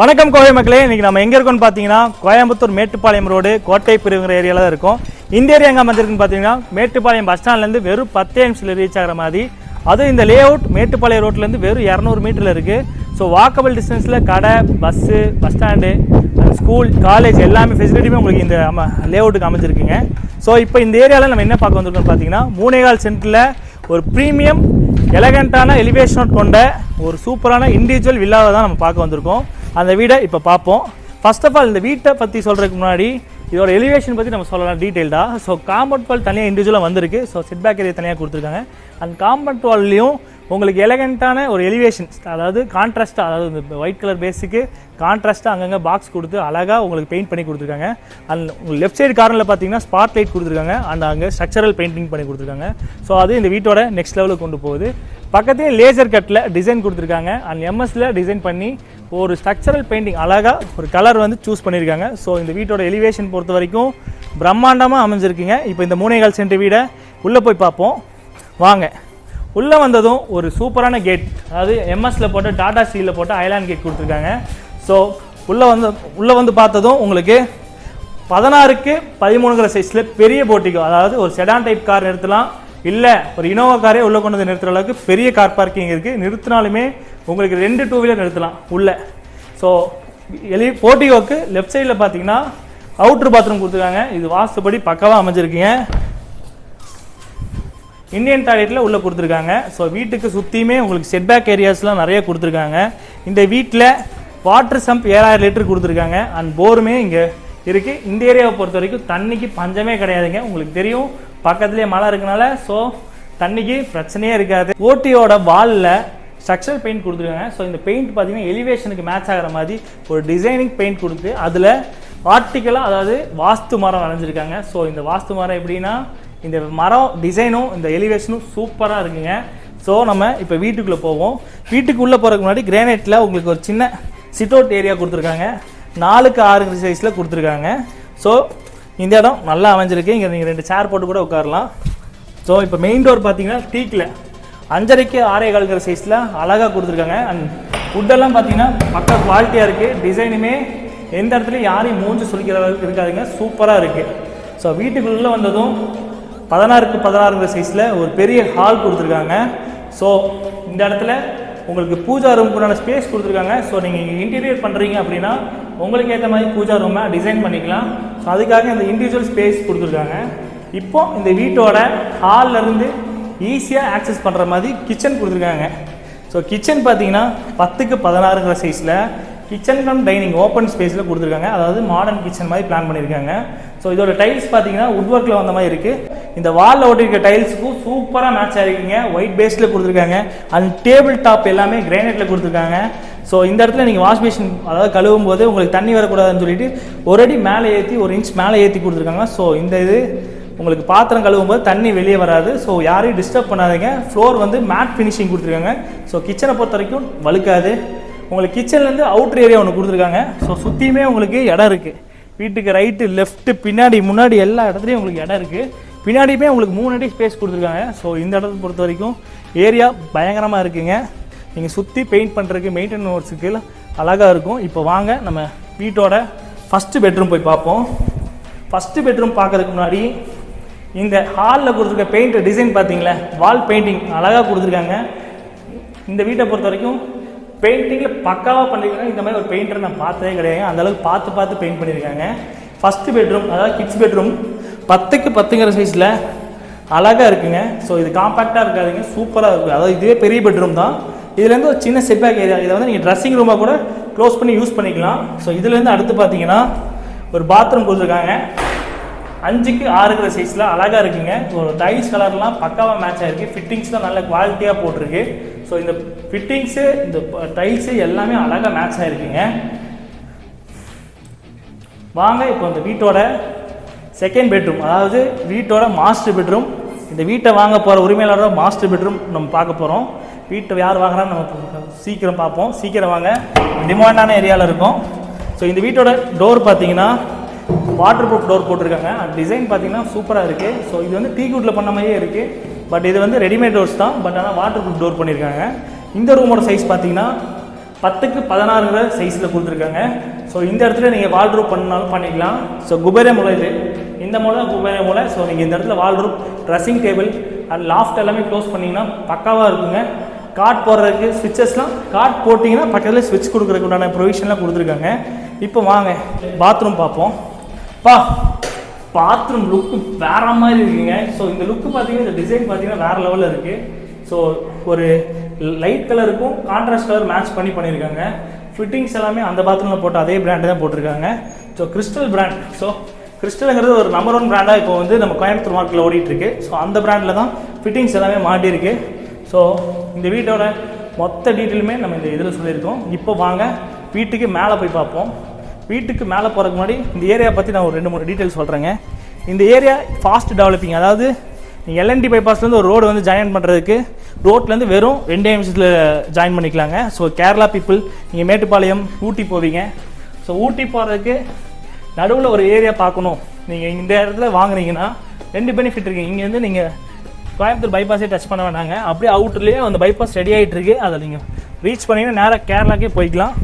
வணக்கம் கோவை மக்களே இன்னைக்கு நம்ம எங்க இருக்கோம்னு பார்த்தீங்கன்னா கோயம்புத்தூர் மேட்டுப்பாளையம் ரோடு கோட்டை பிரிவுங்கிற ஏரியால தான் இருக்கும். இந்த ஏரியா எங்க அமைஞ்சிருக்குன்னு பார்த்தீங்கன்னா மேட்டுப்பாளையம் பஸ் ஸ்டாண்ட்லேருந்து வெறும் பத்தே நிமிஷத்தில் ரீச் ஆகிற மாதிரி. அதுவும் இந்த லே அவுட் மேட்டுப்பாளையம் ரோட்லேருந்து வெறும் இரநூறு மீட்டரில் இருக்குது ஸோ வாக்கபிள் டிஸ்டன்ஸில் கடை bus bus stand school college எல்லாமே ஃபெசிலிட்டியுமே உங்களுக்கு இந்த அம லே அவுட்டுக்கு அமைஞ்சிருக்குங்க. ஸோ இப்போ இந்த ஏரியாவில் நம்ம என்ன பார்க்க வந்திருக்கோம்னு பார்த்தீங்கன்னா மூணேகால் சென்டரில் ஒரு ப்ரீமியம் எலகண்ட்டான எலிவேஷன் கொண்ட ஒரு சூப்பரான இண்டிவிஜுவல் வில்லாவை தான் நம்ம பார்க்க வந்திருக்கோம். அந்த வீடை இப்போ பார்ப்போம். ஃபர்ஸ்ட் ஆஃப் ஆல் இந்த வீட்டை பற்றி சொல்கிறதுக்கு முன்னாடி இதோட எலிவேஷன் பற்றி நம்ம சொல்லலாம் டீட்டெயில்டாக ஸோ காம்பவுண்ட் வால் தனியாக இண்டிவிஜுவலாக வந்திருக்கு. ஸோ செட் பேக் ஏரியா தனியாக கொடுத்துருக்காங்க அண்ட் காம்பவுண்ட் வால்லையும் உங்களுக்கு எலகண்ட்டான ஒரு எலிவேஷன் அதாவது கான்ட்ராஸ்ட்டாக அதாவது இந்த ஒயிட் கலர் பேஸுக்கு கான்ட்ராஸ்ட்டாக அங்கங்கே பாக்ஸ் கொடுத்து அழகாக உங்களுக்கு பெயிண்ட் பண்ணி கொடுத்துருக்காங்க. அண்ட் உங்களுக்கு லெஃப்ட் சைடு கார்னரில் பார்த்தீங்கன்னா ஸ்பாட் லைட் கொடுத்துருக்காங்க. அண்ட் அங்கே ஸ்ட்ரக்சரல் பெயிண்டிங் பண்ணி கொடுத்துருக்காங்க. ஸோ அது இந்த வீட்டோட நெக்ஸ்ட் லெவலுக்கு கொண்டு போகுது. பக்கத்துலேயே லேசர் கட்டில் டிசைன் கொடுத்துருக்காங்க. அண்ட் எம்எஸ்ல டிசைன் பண்ணி ஒரு ஸ்ட்ரக்சரல் பெயிண்டிங் அழகாக ஒரு கலர் வந்து சூஸ் பண்ணியிருக்காங்க ஸோ இந்த வீட்டோட எலிவேஷன் பொறுத்த வரைக்கும் பிரம்மாண்டமாக அமைஞ்சிருக்குங்க. இப்போ இந்த மூணேகால் சென்ட் வீடை உள்ளே போய் பார்ப்போம். வாங்க. உள்ளே வந்ததும் ஒரு சூப்பரான கேட் அதாவது எம்எஸில் போட்டு டாடா ஸ்டீலில் போட்டு ஐலாண்ட் கேட் கொடுத்துருக்காங்க. ஸோ உள்ளே வந்து உள்ளே வந்து பார்த்ததும் உங்களுக்கு பதினாறுக்கு பதிமூணுங்கிற சைஸில் பெரிய போட்டிக்கோ அதாவது ஒரு செடான் டைப் கார் நிறுத்தலாம் இல்லை ஒரு இனோவா காரே உள்ளே கொண்டு வந்து நிறுத்துகிற அளவுக்கு பெரிய கார் பார்க்கிங் இருக்குது நிறுத்தினாலுமே உங்களுக்கு ரெண்டு டூ வீலர் நிறுத்தலாம் உள்ளே. ஸோ எலி போட்டிகோக்கு லெஃப்ட் சைடில் பார்த்தீங்கன்னா அவுட்ரு பாத்ரூம் கொடுத்துருக்காங்க. இது வாஸ்துபடி பக்கவாக அமைஞ்சிருக்கீங்க. இந்தியன் டாய்லெட்டில் உள்ளே கொடுத்துருக்காங்க. ஸோ வீட்டுக்கு சுற்றியுமே உங்களுக்கு செட்பேக் ஏரியாஸ்லாம் நிறைய கொடுத்துருக்காங்க. இந்த வீட்டில் வாட்டர் சம்ப் ஏழாயிரம் லிட்டர் கொடுத்துருக்காங்க. அண்ட் போருமே இங்கே இருக்குது இந்த ஏரியாவை பொறுத்த வரைக்கும் தண்ணிக்கு பஞ்சமே கிடையாதுங்க. உங்களுக்கு தெரியும். பக்கத்துலேயே மழை இருக்கனால ஸோ தண்ணிக்கு பிரச்சனையே இருக்காது. ஓட்டியோட வாலில் ஸ்ட்ரக்சரல் பெயிண்ட் கொடுத்துருக்காங்க. ஸோ இந்த பெயிண்ட் பார்த்தீங்கன்னா எலிவேஷனுக்கு மேட்ச் ஆகிற மாதிரி ஒரு டிசைனிங் பெயிண்ட் கொடுத்து அதில் ஆர்டிக்கலாக அதாவது வாஸ்து மரம் வரைஞ்சிருக்காங்க. ஸோ இந்த வாஸ்து மரம் எப்படின்னா இந்த மரம் டிசைனும் இந்த எலிவேஷனும் சூப்பராக இருக்குங்க. ஸோ நம்ம இப்போ வீட்டுக்குள்ளே போவோம். வீட்டுக்குள்ளே போகிறதுக்கு முன்னாடி கிரானைட்டில் உங்களுக்கு ஒரு சின்ன சிட் அவுட் ஏரியா கொடுத்துருக்காங்க. நாலுக்கு ஆறு சைஸில் கொடுத்துருக்காங்க. ஸோ இந்த இடம் நல்லா அமைஞ்சிருக்கு. இங்கே நீங்கள் ரெண்டு சேர் போட்டு கூட உட்காரலாம். ஸோ இப்போ மெயின் டோர் பார்த்தீங்கன்னா டீக்கில் அஞ்சரைக்கு ஆறே கால்கிற சைஸில் அழகாக கொடுத்துருக்காங்க. அண்ட் ஃபுட்டெல்லாம் பார்த்தீங்கன்னா பக்க குவாலிட்டியாக இருக்குது டிசைனுமே எந்த இடத்துலையும் யாரையும் மூஞ்சி சொல்லிக்கிற அளவுக்கு இருக்காதுங்க. சூப்பராக இருக்குது ஸோ வீட்டுக்குள்ளே வந்ததும் பதினாறுக்கு பதினாறுங்கிற சைஸில் ஒரு பெரிய ஹால் கொடுத்துருக்காங்க. ஸோ இந்த இடத்துல உங்களுக்கு பூஜா ரூமுக்குண்டான ஸ்பேஸ் கொடுத்துருக்காங்க. ஸோ நீங்கள் இன்டீரியர் பண்ணுறீங்க அப்படின்னா உங்களுக்கு ஏற்ற மாதிரி பூஜா ரூமை டிசைன் பண்ணிக்கலாம். ஸோ அதுக்காக இந்த இண்டிவிஜுவல் ஸ்பேஸ் கொடுத்துருக்காங்க. இப்போ இந்த வீட்டோட ஹால்லேருந்து ஈஸியாக ஆக்சஸ் பண்ணுற மாதிரி கிச்சன் கொடுத்துருக்காங்க. ஸோ கிச்சன் பார்த்தீங்கன்னா பத்துக்கு பதினாறுங்கிற சைஸில் கிச்சன் கம் டைனிங் ஓப்பன் ஸ்பேஸில் கொடுத்துருக்காங்க. அதாவது மாடர்ன் கிச்சன் மாதிரி பிளான் பண்ணியிருக்காங்க. ஸோ இதோட டைல்ஸ் பார்த்தீங்கன்னா உட் ஒர்க்கில் வந்த மாதிரி இருக்குது இந்த வாலில் ஒட்டிருக்க டைல்ஸுக்கும் சூப்பராக மேட்ச் ஆகிருக்கீங்க ஒயிட் பேஸில் கொடுத்துருக்காங்க. அண்ட் டேபிள் டாப் எல்லாமே கிரானைட்டில் கொடுத்துருக்காங்க. ஸோ இந்த இடத்துல நீங்கள் வாஷ் அதாவது கழுவும் போது உங்களுக்கு தண்ணி வரக்கூடாதுன்னு சொல்லிட்டு ஒரு அடி மேலே ஏற்றி ஒரு இன்ச் மேலே ஏற்றி கொடுத்துருக்காங்க. ஸோ இந்த இது உங்களுக்கு பாத்திரம் கழுவும் போது தண்ணி வெளியே வராது. ஸோ யாரையும் டிஸ்டர்ப் பண்ணாதீங்க. ஃப்ளோர் வந்து மேட் ஃபினிஷிங் கொடுத்துருக்காங்க. ஸோ கிச்சனை பொறுத்த வரைக்கும் வழுக்காது. உங்களுக்கு கிச்சன்லேருந்து அவுட்ரு ஏரியா ஒன்று கொடுத்துருக்காங்க. ஸோ சுற்றியுமே உங்களுக்கு இடம் இருக்குது வீட்டுக்கு ரைட்டு லெஃப்ட்டு பின்னாடி முன்னாடி எல்லா இடத்துலையும் உங்களுக்கு இடம் இருக்குது பின்னாடியுமே உங்களுக்கு மூணு அடி ஸ்பேஸ் கொடுத்துருக்காங்க. ஸோ இந்த இடத்த பொறுத்த வரைக்கும் ஏரியா பயங்கரமாக இருக்குங்க. நீங்கள் சுற்றி பெயிண்ட் பண்ணுறதுக்கு மெயின்டைன் ஒர்க்ஸுக்கு அழகாக இருக்கும். இப்போ வாங்க நம்ம வீட்டோட ஃபஸ்ட்டு பெட்ரூம் போய் பார்ப்போம். ஃபஸ்ட்டு பெட்ரூம் பார்க்கறதுக்கு முன்னாடி இந்த ஹாலில் கொடுத்துருக்க பெயிண்ட் டிசைன் பார்த்தீங்களா? வால் பெயிண்டிங் அழகாக கொடுத்துருக்காங்க. இந்த வீட்டை பொறுத்த வரைக்கும் பெயிண்டிங்கில் பக்காவாக பண்ணியிருக்காங்க இந்த மாதிரி ஒரு பெயிண்டர் நான் பார்த்ததே கிடையாது. அந்தளவுக்கு பார்த்து பார்த்து பெயிண்ட் பண்ணியிருக்காங்க ஃபஸ்ட்டு பெட்ரூம் அதாவது கிட்ஸ் பெட்ரூம் பத்துக்கு பத்துங்கிற சைஸில் அழகாக இருக்குங்க. ஸோ இது காம்பேக்டாக இருக்காதுங்க. சூப்பராக இருக்குது அதாவது இதுவே பெரிய பெட்ரூம் தான். இதுலேருந்து ஒரு சின்ன செட்பேக் ஏரியா இதை வந்து நீங்கள் ட்ரெஸ்ஸிங் ரூமாக கூட க்ளோஸ் பண்ணி யூஸ் பண்ணிக்கலாம். ஸோ இதுலேருந்து அடுத்து பார்த்தீங்கன்னா ஒரு பாத்ரூம் கொடுத்துருக்காங்க. அஞ்சுக்கு ஆறுக்கிற சைஸில் அழகாக இருக்குங்க. ஒரு டைல்ஸ் கலர்லாம் பக்காவாக மேட்ச் ஆகிருக்கு ஃபிட்டிங்ஸ்லாம் நல்ல குவாலிட்டியாக போட்டிருக்கு. ஸோ இந்த ஃபிட்டிங்ஸு இந்த டைல்ஸு எல்லாமே அழகாக மேட்ச் ஆகிருக்குங்க வாங்க இப்போ இந்த வீட்டோட செகண்ட் பெட்ரூம் அதாவது வீட்டோட மாஸ்டர் பெட்ரூம் இந்த வீட்டை வாங்க போகிற உரிமையாளரோட மாஸ்டர் பெட்ரூம் நம்ம பார்க்க போகிறோம் வீட்டை யார் வாங்குறான்னு நம்ம சீக்கிரம் பார்ப்போம். சீக்கிரம் வாங்க. டிமாண்டான ஏரியாவில் இருக்கும். ஸோ இந்த வீட்டோட டோர் பார்த்தீங்கன்னா வாட்டர் ப்ரூஃப் டோர் போட்டிருக்காங்க டிசைன் பார்த்தீங்கன்னா சூப்பராக இருக்குது ஸோ இது வந்து டீ குட்டில் பண்ண மாதிரியே இருக்குது பட் இது வந்து ரெடிமேட் டோர்ஸ் தான். பட் ஆனால் வாட்டர் ப்ரூஃப் டோர் பண்ணியிருக்காங்க. இந்த ரூமோட சைஸ் பார்த்தீங்கன்னா பத்துக்கு பதினாறுங்கிற சைஸில் கொடுத்துருக்காங்க. ஸோ இந்த இடத்துல நீங்கள் வால்ரூப் பண்ணாலும் பண்ணிக்கலாம். ஸோ குபேரே மூலை இது. இந்த மூலை தான் மூலை ஸோ நீங்கள் இந்த இடத்துல wardrobe dressing table and loft எல்லாமே க்ளோஸ் பண்ணிங்கன்னா பக்காவாக இருக்குங்க. கார்ட் போடுறதுக்கு ஸ்விட்சஸ்லாம் கார்ட் போட்டிங்கன்னா பக்கத்தில் ஸ்விட்ச் கொடுக்குறதுக்கு உண்டான ப்ரொவிஷன்லாம் கொடுத்துருக்காங்க. இப்போ வாங்க பாத்ரூம் பார்ப்போம். பா பாத்ரூம் லுக்கு வேற மாதிரி இருக்குங்க. ஸோ இந்த லுக்கு பார்த்தீங்கன்னா இந்த டிசைன் பார்த்தீங்கன்னா வேற லெவலில் இருக்குது ஸோ ஒரு லைட் கலருக்கும் கான்ட்ராஸ்ட் கலர் மேட்ச் பண்ணி பண்ணியிருக்காங்க. ஃபிட்டிங்ஸ் எல்லாமே அந்த பாத்ரூமில் போட்டு அதே பிராண்டு தான் போட்டிருக்காங்க. ஸோ கிறிஸ்டல் பிராண்ட் ஸோ கிறிஸ்டலுங்கிறது ஒரு நம்பர் ஒன் பிராண்டாக இப்போ வந்து நம்ம கோயம்புத்தூர் மார்க்கெட்டில் ஓடிட்டுருக்கு ஸோ அந்த பிராண்டில் தான் ஃபிட்டிங்ஸ் எல்லாமே மாட்டியிருக்கு. ஸோ இந்த வீட்டோட மொத்த டீட்டெயிலுமே நம்ம இந்த இதில் சொல்லியிருக்கோம். இப்போ வாங்க வீட்டுக்கு மேலே போய் பார்ப்போம். வீட்டுக்கு மேலே போகிறதுக்கு முன்னாடி இந்த ஏரியா பற்றி நான் ஒரு ரெண்டு மூணு டீட்டெயில் சொல்கிறேங்க இந்த ஏரியா ஃபாஸ்ட் டெவலப்பிங் அதாவது நீங்கள் எல்என்டி பைபாஸ்லேருந்து ஒரு ரோடு வந்து ஜாயின் பண்ணுறதுக்கு ரோட்லேருந்து வெறும் ரெண்டே நிமிஷத்தில் ஜாயின் பண்ணிக்கலாங்க. ஸோ கேரளா பீப்புள் நீங்கள் மேட்டுப்பாளையம் ஊட்டி போவீங்க. ஸோ ஊட்டி போகிறதுக்கு நடுவில் ஒரு ஏரியா பார்க்கணும். நீங்கள் இந்த இடத்துல வாங்குனீங்கன்னா ரெண்டு பெனிஃபிட் இருக்குது இங்கேருந்து நீங்கள் கோயம்புத்தூர் பைபாஸே டச் பண்ண வேணாங்க. அப்படியே அவுட்டர்லேயே அந்த பைபாஸ் ரெடி ஆகிட்டு இருக்கு அதை நீங்கள் ரீச் பண்ணீங்கன்னா நேராக கேரளாக்கே போய்க்கலாம்.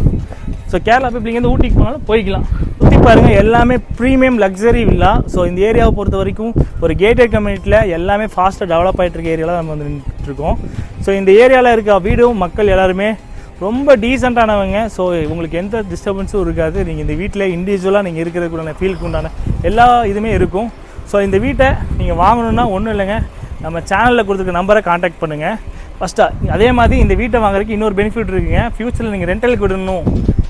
ஸோ கேரளா போய் இங்கேருந்து ஊட்டிக்கு போனாலும் போய்க்கலாம். ஊட்டி பாருங்கள் எல்லாமே ப்ரீமியம் லக்ஸரி வில்லா ஸோ இந்த ஏரியாவை பொறுத்த வரைக்கும் ஒரு கேட்டட் கம்யூனிட்டியில் எல்லாமே ஃபாஸ்ட்டாக டெவலப் ஆகிட்டு இருக்க ஏரியாவில் நம்ம வந்து நின்றுட்டுருக்கோம் ஸோ இந்த ஏரியாவில் இருக்க வீடும் மக்கள் எல்லாருமே ரொம்ப டீசெண்டானவங்க ஸோ உங்களுக்கு எந்த டிஸ்டர்பன்ஸும் இருக்காது. நீங்கள் இந்த வீட்டில் இண்டிவிஜுவலாக நீங்கள் இருக்கிறதுக்குண்டான ஃபீலுக்கு உண்டான எல்லா இதுவுமே இருக்கும். ஸோ இந்த வீட்டை நீங்கள் வாங்கணுன்னா ஒன்றும் இல்லைங்க. நம்ம சேனலில் கொடுத்துருக்க நம்பரை காண்டாக்ட் பண்ணுங்கள் ஃபஸ்ட்டாக அதே மாதிரி இந்த வீட்டை வாங்குறதுக்கு இன்னொரு பெனிஃபிட் இருக்குங்க. ஃப்யூச்சரில் நீங்கள் ரெண்டலுக்கு விடணும்.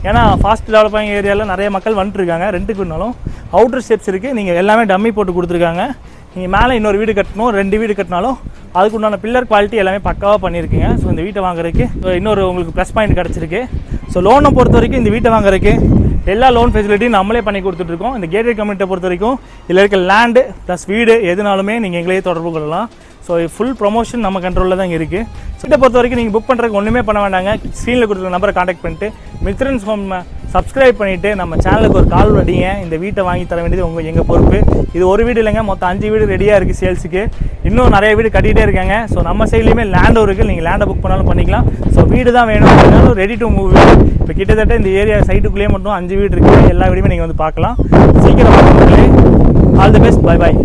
ஏன்னா ஃபாஸ்ட் டெவலப்பிங் ஏரியாவில் நிறைய மக்கள் வந்துட்டுருக்காங்க. ரெண்டுக்கு விடனாலும் அவுட்டர் ஸ்டெப்ஸ் இருக்குது நீங்கள் எல்லாமே டம்மி போட்டு கொடுத்துருக்காங்க. நீங்கள் மேலே இன்னொரு வீடு கட்டணும் ரெண்டு வீடு கட்டினாலும் அதுக்கு உண்டான பில்லர் குவாலிட்டி எல்லாமே பக்காவாக பண்ணியிருக்கீங்க ஸோ இந்த வீட்டை வாங்குறதுக்கு இன்னொரு உங்களுக்கு ப்ளஸ் பாயிண்ட் கிடச்சிருக்கு. ஸோ லோனை பொறுத்த வரைக்கும் இந்த வீட்டை வாங்குறதுக்கு எல்லா லோன் ஃபெசிலிட்டியும் நம்மளே பண்ணி கொடுத்துட்ருக்கோம். இந்த கேட்டட் கம்யூனிட்டியை பொறுத்த வரைக்கும் இதில் இருக்க லேண்டு ப்ளஸ் வீடு எதுனாலுமே நீங்கள் எங்களையே தொடர்பு கொள்ளலாம். ஸோ ஃபுல் ப்ரொமோஷன் நம்ம கண்ட்ரோலில் தான் இருக்குது சீட்டை பொறுத்த வரைக்கும் நீங்கள் புக் பண்ணுறதுக்கு ஒன்றுமே பண்ண வேண்டாங்க. ஸ்க்ரீனில் கொடுத்துருக்க நம்பரை காண்டாக்ட் பண்ணிட்டு மித்ரன்ஸ் ஹோம் சப்ஸ்கிரைப் பண்ணிவிட்டு நம்ம சேனலுக்கு ஒரு கால் அடிங்க இந்த வீட்டை வாங்கி தர வேண்டியது உங்கள் எங்கள் பொறுப்பு. இது ஒரு வீடு இல்லைங்க மொத்தம் அஞ்சு வீடு ரெடியாக இருக்குது சேல்ஸுக்கு இன்னும் நிறைய வீடு கட்டிகிட்டே இருக்காங்க. ஸோ நம்ம சைட்லேயுமே லேண்டும் இருக்குது நீங்கள் லேண்டை புக் பண்ணாலும் பண்ணிக்கலாம். ஸோ வீடு தான் வேணும். அப்படின்னாலும் ரெடி டு மூவ் இப்போ கிட்டத்தட்ட இந்த ஏரியா சைட்டுக்குள்ளேயே மட்டும் அஞ்சு வீடு இருக்குது எல்லா வீடுமே நீங்கள் வந்து பார்க்கலாம். சீக்கிரம் all the best bye bye